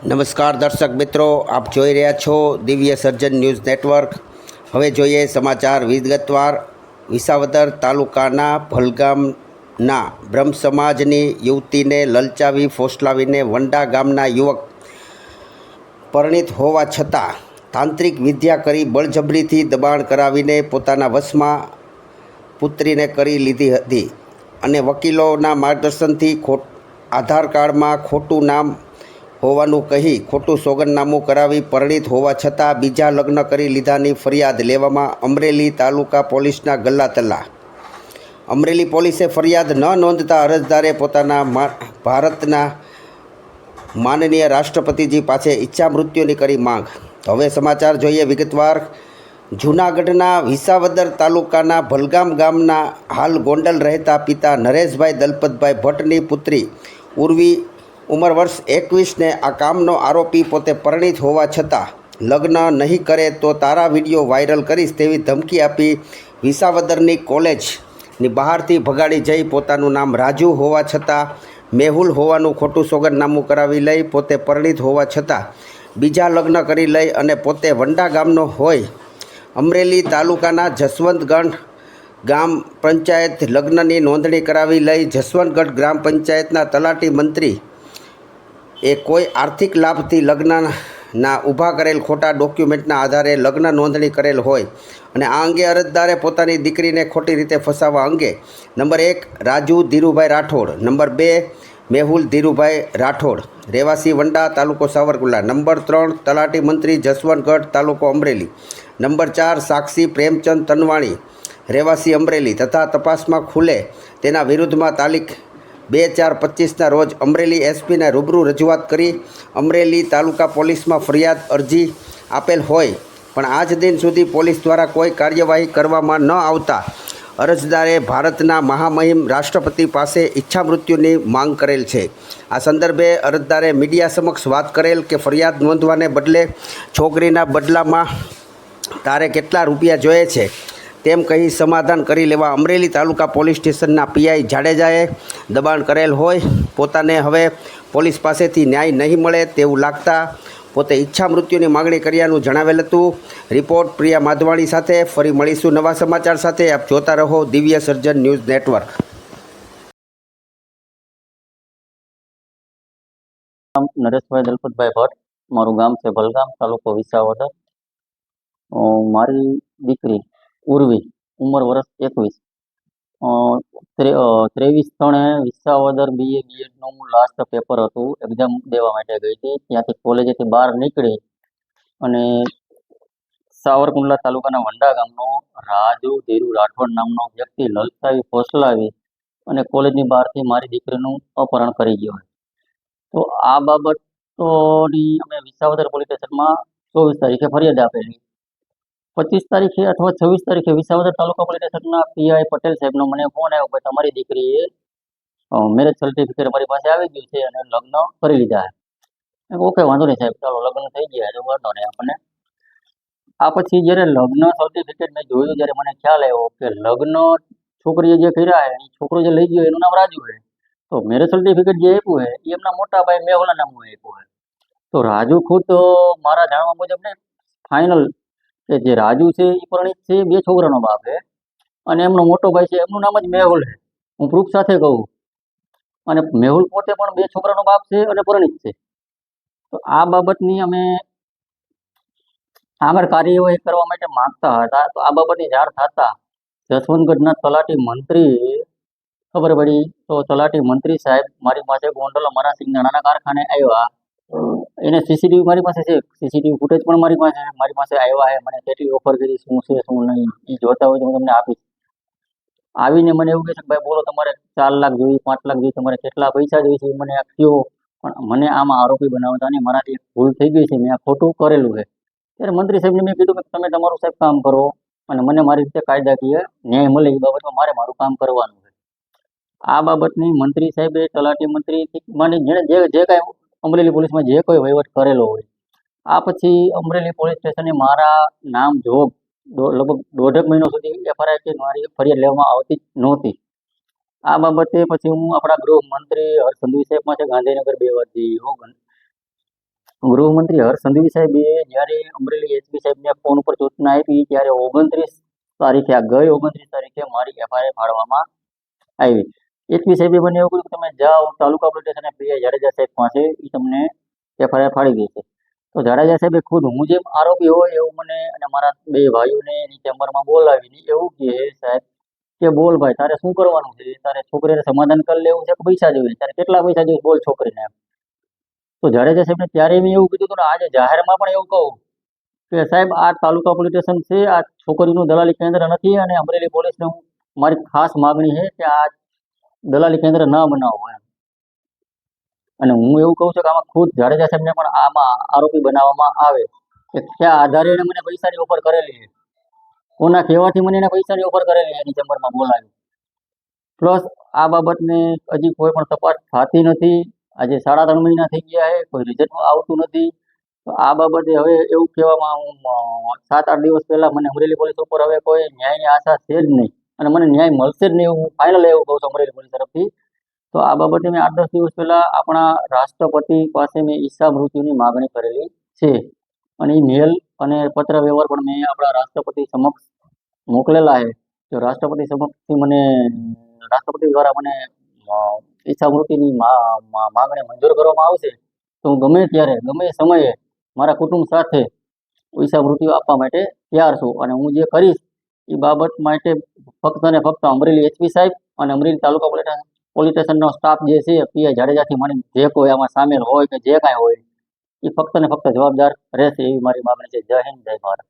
નમસ્કાર દર્શક મિત્રો, આપ જોઈ રહ્યા છો દિવ્ય સર્જન ન્યૂઝ નેટવર્ક. હવે જોઈએ સમાચાર વિગતવાર. વિસાવદર તાલુકાના ભલગામના બ્રહ્મ સમાજની યુવતીને લલચાવી, ફોસલાવીને વંડા ગામના યુવક પરિણિત હોવા છતાં તાંત્રિક વિદ્યા કરી બળજબરીથી દબાણ કરાવીને પોતાના વશમાં પુત્રીને કરી લીધી હતી. અને વકીલોના માર્ગદર્શનથી ખોટ આધાર કાર્ડમાં ખોટું નામ હોવાનું કહી ખોટું સોગંદનામું કરાવી પરણિત હોવા છતાં બીજા લગ્ન કરી લીધાની ફરિયાદ લેવામાં અમરેલી તાલુકા પોલીસના ગલ્લા તલ્લા અમરેલી પોલીસે ફરિયાદ ન નોંધતા અરજદારે પોતાના ભારતના માનનીય રાષ્ટ્રપતિજી પાસે ઈચ્છા મૃત્યુની કરી માંગ. હવે સમાચાર જોઈએ વિગતવાર. જૂનાગઢના વિસાવદર તાલુકાના ભલગામ ગામના હાલ ગોંડલ રહેતા પિતા નરેશભાઈ દલપતભાઈ ભટ્ટની પુત્રી ઉર્વી ઉંમર વર્ષ એકવીસને આ કામનો આરોપી પોતે પરિણીત હોવા છતાં લગ્ન નહીં કરે તો તારા વીડિયો વાયરલ કરીશ તેવી ધમકી આપી વિસાવદરની કોલેજની બહારથી ભગાડી જઈ પોતાનું નામ રાજુ હોવા છતાં મેહુલ હોવાનું ખોટું સોગંદનામું કરાવી લઈ પોતે પરિણીત હોવા છતાં બીજા લગ્ન કરી લઈ અને પોતે વંડા ગામનો હોય. અમરેલી તાલુકાના જસવંતગઢ ગામ પંચાયત લગ્નની નોંધણી કરાવી લઈ જસવંતગઢ ગ્રામ પંચાયતના તલાટી મંત્રી એ કોઈ આર્થિક લાભથી લગ્નના ઊભા કરેલ ખોટા ડોક્યુમેન્ટના આધારે લગ્ન નોંધણી કરેલ હોય અને આ અંગે અરજદારે પોતાની દીકરીને ખોટી રીતે ફસાવવા અંગે નંબર એક રાજુ ધીરુભાઈ રાઠોડ, નંબર બે મેહુલ ધીરુભાઈ રાઠોડ, રહેવાસી વંડા તાલુકો સાવરકુંડલા, નંબર ત્રણ તલાટી મંત્રી જસવંતગઢ તાલુકો અમરેલી, નંબર ચાર સાક્ષી પ્રેમચંદ તનવાણી, રહેવાસી અમરેલી તથા તપાસમાં ખુલે તેના વિરુદ્ધમાં તારીખ બે ચાર પચીસના રોજ અમરેલી એસપીને રૂબરૂ રજૂઆત કરી. અમરેલી તાલુકા પોલીસમાં ફરિયાદ અરજી આપેલ હોય, પણ આજ દિન સુધી પોલીસ દ્વારા કોઈ કાર્યવાહી કરવામાં ન આવતા અરજદારે ભારતના મહામહિમ રાષ્ટ્રપતિ પાસે ઈચ્છા મૃત્યુની માંગ કરેલ છે. આ સંદર્ભે અરજદારે મીડિયા સમક્ષ વાત કરેલ કે ફરિયાદ નોંધવાને બદલે છોકરીના બદલામાં તારે કેટલા રૂપિયા જોઈએ છે? તેમ કહી સમાધાન કરી લેવા અમરેલી તાલુકા પોલીસ સ્ટેશનના પીઆઈ જાડેજાએ દબાણ કરેલ હોય, પોતાને હવે પોલીસ પાસેથી ન્યાય નહીં મળે તેવું લાગતા પોતે ઈચ્છા મૃત્યુની માગણી કર્યાનું જણાવેલ હતું. રિપોર્ટ પ્રિયા માધવાણી સાથે. ફરી મળીશું નવા સમાચાર સાથે. આપ જોતા રહો દિવ્ય સર્જન ન્યૂઝ નેટવર્ક. નરેશભાઈ દલપતભાઈ ભટ્ટ. મારું ગામ છે ભલગામ, તાલુકો વિસાવદર. મારી દીકરી ઉર્વી, ઉંમર વર્ષ એકવીસ. ત્રેવીસ ત્રણે વિસાવદર બીએ બીએડનું લાસ્ટ પેપર હતું એક્ઝામ દેવા માટે ગઈ હતી. ત્યાંથી કોલેજેથી બહાર નીકળી અને સાવરકુંડલા તાલુકાના વંડા ગામનો રાજુ ધીરુ રાઠોડ નામનો વ્યક્તિ લલચાવી ફોસલાવી અને કોલેજની બહારથી મારી દીકરીનું અપહરણ કરી ગયો તો આ બાબતોની અમે વિસાવદર પોલીસ સ્ટેશનમાં ચોવીસ તારીખે ફરિયાદ આપેલી. પચીસ તારીખે અથવા છવ્વીસ તારીખે વિસાવદર તાલુકા પોલીસ સ્ટેશનના પીઆઈ પટેલ સાહેબનો મને ફોન આવ્યો કે તમારી દીકરીએ મેરેજ સર્ટિફિકેટ મારી પાસે આવી ગયું છે અને લગ્ન કરી લીધા છે મેં કીધું, ઓકે વાંધો નહીં સાહેબ ચાલો લગ્ન થઈ ગયા છે વાંધો નહીં આપણને. આ પછી જ્યારે લગ્ન સર્ટિફિકેટ મેં જોયું ત્યારે મને ખ્યાલ આવ્યો કે લગ્ન છોકરીએ જે કર્યા છે એ છોકરો જે લઈ ગયો એનું નામ રાજુ છે તો મેરેજ સર્ટિફિકેટ જે આપ્યું છે એ એમના મોટા ભાઈ મેહુલા નામનું આપ્યું છે તો રાજુ ખુદ અ, મારા જાણવા મુજબ ને ફાઇનલ કે જે રાજુ છે એ પરિણીત છે, બે છોકરાનો બાપ છે અને એમનો મોટો ભાઈ છે, એમનું નામ જ મેહુલ છે હું પ્રૂફ સાથે કહું. અને મેહુલ પોતે પણ બે છોકરાનો બાપ છે અને પરિણીત છે. તો આ બાબતની અમે આગળ કાર્યવાહી કરવા માટે માંગતા હતા. તો આ બાબતની જાણ થતા જસવંતગઢના તલાટી મંત્રી, ખબર પડી? તો તલાટી મંત્રી સાહેબ મારી પાસે ગોંડલ અમારા સિંગાણાના કારખાને આવ્યા. એને સીસીટીવી મારી પાસે છે. સીસીટીવી ફૂટેજ પણ મારી પાસે છે. મારી પાસે આવ્યા છે. મને કેટલી ઓફર કરી શું છે, શું નહીં, એ જોતા હોય તો હું તમને આપીશ. આવીને મને એવું કહે છે ભાઈ બોલો તમારે ચાર લાખ જોઈએ, પાંચ લાખ જોઈએ, તમારે કેટલા પૈસા જોઈએ છે મને આ કયો. પણ મને આમાં આરોપી બનાવતા નહીં મારાથી ભૂલ થઈ ગઈ છે. મેં આ ખોટું કરેલું છે. ત્યારે મંત્રી સાહેબને મેં કીધું કે તમે તમારું સાહેબ કામ કરો અને મને મારી રીતે કાયદાકીય ન્યાય મળે એ બાબતમાં મારે મારું કામ કરવાનું છે. આ બાબતની મંત્રી સાહેબે તલાટી મંત્રી મને જેણે જે જે કાંઈ અમરેલી પોલીસમાં જે કોઈ વહીવટ કરેલો હોય, આ પછી અમરેલી પોલીસ સ્ટેશને મારા નામ જોબ લગભગ દોઢેક મહિનો સુધી એફઆરઆઈ કે મારી ફરિયાદ લેવામાં આવતી જ નહોતી. આ બાબતે પછી હું આપણા ગૃહમંત્રી હર્ષ સંઘવી સાહેબ પાસે ગાંધીનગર બે વાર જઈ ગૃહમંત્રી હર્ષ સાહેબે જ્યારે અમરેલી એસપી સાહેબને ફોન ઉપર સૂચના આપી, ત્યારે ઓગણત્રીસ તારીખે, આ ગઈ ઓગણત્રીસ તારીખે મારી એફઆઈઆર ફાળવામાં આવી. એસપી સાહેબે મને એવું તમે જાઓ, તાલુકા પોલીસ સ્ટેશને પીઆઈ જાડેજા સાહેબ પાસે એ તમને એફઆઈઆર ફાડી ગઈ તો જાડેજા સાહેબે ખુદ હું જેમ આરોપી હોય એવું મને અને મારા બે ભાઈઓને એની ચેમ્બરમાં બોલાવીને એવું કહે સાહેબ કે બોલ ભાઈ, તારે શું કરવાનું છે? તારે છોકરીને સમાધાન કરી લેવું છે કે પૈસા જોઈએ? તારે કેટલા પૈસા જોઈએ? બોલ છોકરીને તો જાડેજા સાહેબને ત્યારે મેં એવું કીધું હતું આજે જાહેરમાં પણ એવું કહું કે સાહેબ, આ તાલુકા પોલીસ સ્ટેશન છે, આ છોકરીનું દલાલી કેન્દ્ર નથી અને અમરેલી પોલીસને હું મારી ખાસ માગણી છે કે આ દલાલી કેન્દ્ર ન બનાવો એમ. અને હું એવું કહું છું કે આમાં ખુદ જાડેજા સાહેબને પણ આમાં આરોપી બનાવવામાં આવે કે કયા આધારે એને મને પૈસાની ઓફર કરેલી છે. કોના કહેવાથી મને એને પૈસાની ઓફર કરેલી એની ચેમ્બરમાં બોલાવી. પ્લસ આ બાબતને હજી કોઈ પણ તપાસ થતી નથી. આજે સાડા ત્રણ મહિના થઈ ગયા છે, કોઈ રિઝલ્ટ આવતું નથી. આ બાબતે હવે એવું કહેવામાં હું સાત આઠ દિવસ પહેલા મને અમરેલી પોલીસ ઉપર હવે કોઈ ન્યાયની આશા છે જ નહીં. અને મને ન્યાય મળશે જ નહીં હું ફાઇનલ એવું કહું છું અમરેલી પોલીસ તરફથી. તો આ બાબતે મેં આઠ દસ દિવસ પહેલા આપણા રાષ્ટ્રપતિ પાસે મેં ઈચ્છા મૃત્યુની માગણી કરેલી છે. અને એ મેલ અને પત્ર વ્યવહાર પણ મેં આપણા રાષ્ટ્રપતિ સમક્ષ મોકલેલા છે. તો રાષ્ટ્રપતિ સમક્ષથી મને રાષ્ટ્રપતિ દ્વારા મને અ, ઈચ્છા મૃત્યુની મા- મા- માગણી મંજૂર કરવામાં આવશે. તો હું ગમે ત્યારે ગમે સમયે મારા કુટુંબ સાથે ઈચ્છા મૃત્યુ આપવા માટે તૈયાર છું. અને હું જે કરીશ એ બાબત માટે ફક્ત અને ફક્ત અમરેલી એચપી સાહેબ અને અમરેલી તાલુકા પોલીસ પોલીસ સ્ટેશનનો સ્ટાફ જે છે પીઆઈ જાડેજાથી માંડીને જે કોઈ આમાં સામેલ હોય કે જે કાંઈ હોય એ ફક્ત ને ફક્ત જવાબદાર રહેશે એવી મારી માગણી છે. જય હિન્દ, જય ભારત.